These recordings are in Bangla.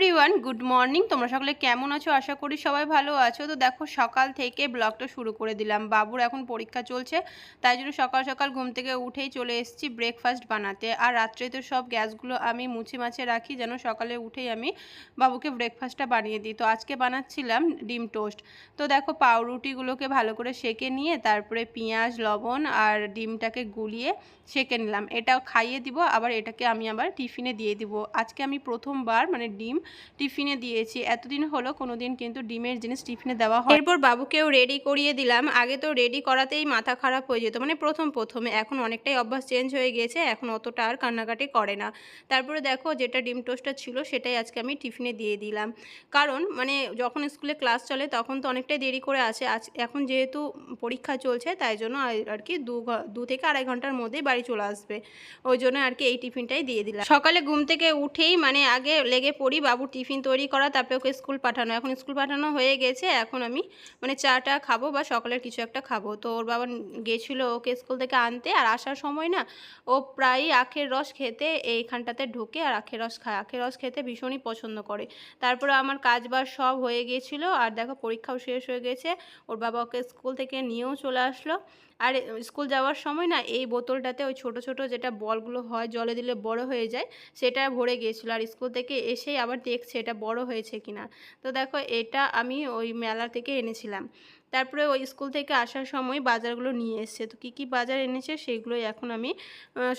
এভরিওয়ান গুড মর্নিং তোমরা সকলে কেমন আছো? আশা করি সবাই ভালো আছো। তো দেখো, সকাল থেকে ব্লগটা শুরু করে দিলাম। বাবুর এখন পরীক্ষা চলছে, তাই জন্য সকাল সকাল ঘুম থেকে উঠেই চলে এসেছি ব্রেকফাস্ট বানাতে। আর রাত্রে তো সব গ্যাসগুলো আমি মুছে মাছে রাখি, যেন সকালে উঠেই আমি বাবুকে ব্রেকফাস্টটা বানিয়ে দিই। তো আজকে বানাচ্ছিলাম ডিম টোস্ট। তো দেখো, পাউরুটিগুলোকে ভালো করে সেকে নিয়ে, তারপরে পেঁয়াজ, লবণ আর ডিমটাকে গুলিয়ে সেকে নিলাম। এটা খাইয়ে দিব, আবার এটাকে আমি আবার টিফিনে দিয়ে দিব। আজকে আমি প্রথমবার মানে ডিম টিফিনে দিয়েছি। এতদিন হলো কোনো দিন কিন্তু ডিমের জিনিস টিফিনে দেওয়া হয়। এরপর বাবুকেও রেডি করিয়ে দিলাম। আগে তো রেডি করাতেই মাথা খারাপ হয়ে যেত। মানে প্রথম প্রথমে। এখন অনেকটাই অভ্যাস চেঞ্জ হয়ে গিয়েছে। এখন অতটা আর কান্নাকাটি করে না। তারপরে দেখো যেটা ডিম টোস্টটা ছিল সেটাই আজকে আমি টিফিনে দিয়ে দিলাম। কারণ মানে যখন স্কুলে ক্লাস চলে তখন তো অনেকটাই দেরি করে আসে আজ এখন যেহেতু পরীক্ষা চলছে তাই জন্য আর- কি দু দু থেকে আড়াই ঘণ্টার মধ্যেই বাড়ি চলে আসবে। ওই জন্য আর কি এই টিফিনটাই দিয়ে দিলাম। সকালে ঘুম থেকে উঠেই মানে আগে লেগে পড়ি বাবুর টিফিন তৈরি করা, তারপরে ওকে স্কুল পাঠানো। এখন স্কুল পাঠানো হয়ে গেছে, এখন আমি মানে চাটা খাব বা সকালের কিছু একটা খাব। তো ওর বাবা গেছিল ওকে স্কুল থেকে আনতে, আর আসার সময় না ও প্রায়ই আখের রস খেতে এইখানটাতে ঢোকে, আর আখের রস খায়। আখের রস খেতে ভীষণই পছন্দ করে। তারপরে আমার কাজ বাজ সব হয়ে গিয়েছিল আর দেখো পরীক্ষাও শেষ হয়ে গেছে। ওর বাবা ওকে স্কুল থেকে নিয়েও চলে আসলো। আর স্কুল যাওয়ার সময় না এই বোতলটাতে ওই ছোট ছোট যেটা বলগুলো হয়, জলে দিলে বড় হয়ে যায়, সেটা ভরে গিয়েছিল আর স্কুল থেকে এসেই আবার দেখছে এটা বড় হয়েছে কিনা। তো দেখো এটা আমি ওই মেলা থেকে এনেছিলাম। তারপরে ওই স্কুল থেকে আসার সময় বাজারগুলো নিয়ে এসছে। তো কী কী বাজার এনেছে সেগুলোই এখন আমি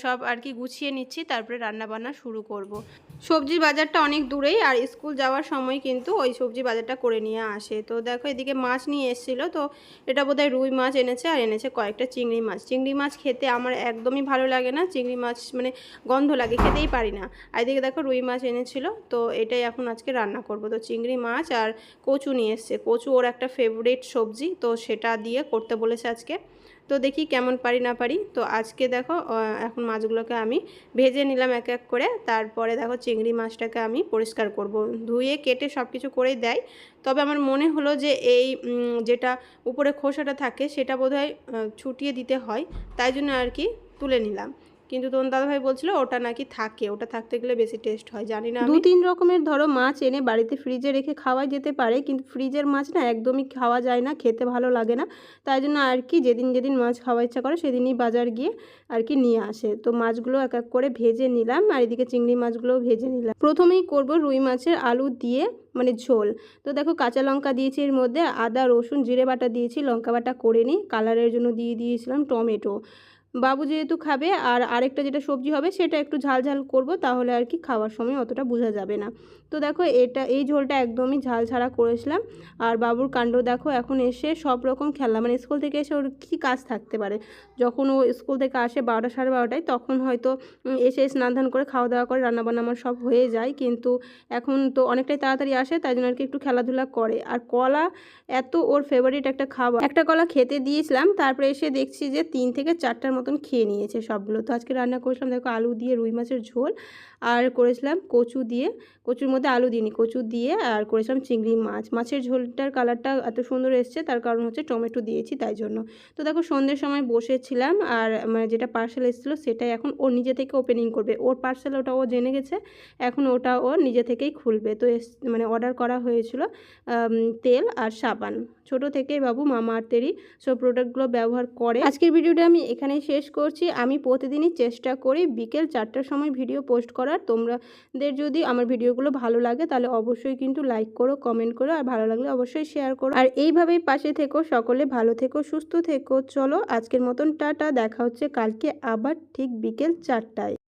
সব আর কি গুছিয়ে নিচ্ছি, তারপরে রান্না বান্না শুরু করব। সবজির বাজারটা অনেক দূরেই আর স্কুল যাওয়ার সময় কিন্তু ওই সবজি বাজারটা করে নিয়ে আসে। তো দেখো এদিকে মাছ নিয়ে এসেছিল, তো এটা বোধহয় রুই মাছ এনেছে আর এনেছে কয়েকটা চিংড়ি মাছ। চিংড়ি মাছ খেতে আমার একদমই ভালো লাগে না, চিংড়ি মাছ মানে গন্ধ লাগে, খেতেই পারি না। আর এদিকে দেখো রুই মাছ এনেছিল, তো এটাই এখন আজকে রান্না করব। তো চিংড়ি মাছ আর কচু নিয়ে এসছে। কচু ওর একটা ফেভারিট সবজি। তো সেটা দিয়ে করতে বলেছে আজকে। তো দেখি কেমন পারি না পারি। তো আজকে দেখো এখন মাছগুলোকে আমি ভেজে নিলাম এক এক করে। তারপরে দেখো চিংড়ি মাছটাকে আমি পরিষ্কার করব। ধুয়ে, কেটে সব কিছু করেই দেয়। তবে আমার মনে হলো যে এই যেটা উপরে খোসাটা থাকে সেটা বোধহয় ছুটিয়ে দিতে হয়। তাই জন্য আর কি তুলে নিলাম। কিন্তু তোমার দাদাভাই বলছিল, ওটা নাকি থাকে, ওটা থাকতে গেলে বেশি টেস্ট হয়। জানি না দু তিন রকমের ধরো মাছ এনে বাড়িতে ফ্রিজে রেখে খাওয়া যেতে পারে, কিন্তু ফ্রিজের মাছ না একদমই খাওয়া যায় না, খেতে ভালো লাগে না। তাই জন্য আর কি যেদিন যেদিন মাছ খাওয়া ইচ্ছা করে সেদিনই বাজার গিয়ে আর কি নিয়ে আসে। তো মাছগুলো এক এক করে ভেজে নিলাম আর এদিকে চিংড়ি মাছগুলোও ভেজে নিলাম। প্রথমেই করব রুই মাছের আলু দিয়ে মানে ঝোল। তো দেখো কাঁচা লঙ্কা দিয়েছি এর মধ্যে, আদা, রসুন, জিরে বাটা দিয়েছি, লঙ্কা বাটা করে নিই কালারের জন্য দিয়ে দিয়েছিলাম টমেটো। বাবু যেহেতু খাবে আর আরেকটা যেটা সবজি হবে সেটা একটু ঝাল ঝাল করব, তাহলে আর কি খাওয়ার সময় অতটা বোঝা যাবে না। তো দেখো এটা, এই ঝোলটা একদমই ঝাল ছাড়া করেছিলাম। আর বাবুর কাণ্ড দেখো, এখন এসে সব রকম খেলা মানে স্কুল থেকে এসে ওর কী কাজ থাকতে পারে? যখন ও স্কুল থেকে আসে বারোটা সাড়ে বারোটায়, তখন হয়তো এসে স্নান ধান করে খাওয়া দাওয়া করে, রান্নাবান্না আমার সব হয়ে যায়। কিন্তু এখন তো অনেকটাই তাড়াতাড়ি আসে, তাই জন্য আর কি একটু খেলাধুলা করে। আর কলা এত ওর ফেভারিট একটা খাবার। একটা কলা খেতে দিয়েছিলাম, তারপরে এসে দেখছি যে তিন থেকে চারটার মতন খেয়ে নিয়েছে সবগুলো। তো আজকে রান্না করেছিলাম, দেখো আলু দিয়ে রুই মাছের ঝোল আর করেছিলাম কচু দিয়ে। কচুর মধ্যে আলু দিইনি, কচু দিয়ে আর করেছিলাম চিংড়ি মাছ। মাছের ঝোলটার কালারটা এত সুন্দর এসছে, তার কারণ হচ্ছে টমেটো দিয়েছি তাই জন্য। তো দেখো সন্ধ্যের সময় বসেছিলাম আর মানে যেটা পার্সেল এসেছিল সেটাই এখন ও নিজে থেকে ওপেনিং করবে। ওর পার্সেল ওটা ও জেনে গেছে, এখন ওটা ও নিজে থেকেই খুলবে। তো মানে অর্ডার করা হয়েছিল তেল আর সাবান। ছোট থেকেই বাবু মামা আর্থেরই সব প্রোডাক্টগুলো ব্যবহার করে। আজকের ভিডিওটা আমি এখানেই শেষ করছি। আমি প্রতিদিনই চেষ্টা করি বিকেল চারটার সময় ভিডিও পোস্ট করার। তোমরাদের যদি আমার ভিডিওগুলো ভালো লাগে তাহলে অবশ্যই কিন্তু লাইক করো কমেন্ট করো, আর ভালো লাগলে অবশ্যই শেয়ার করো। আর এইভাবেই পাশে থেকো, সকলে ভালো থেকো, সুস্থ থেকো। চলো আজকের মতন টাটা, দেখা হচ্ছে কালকে আবার ঠিক বিকেল চারটায়।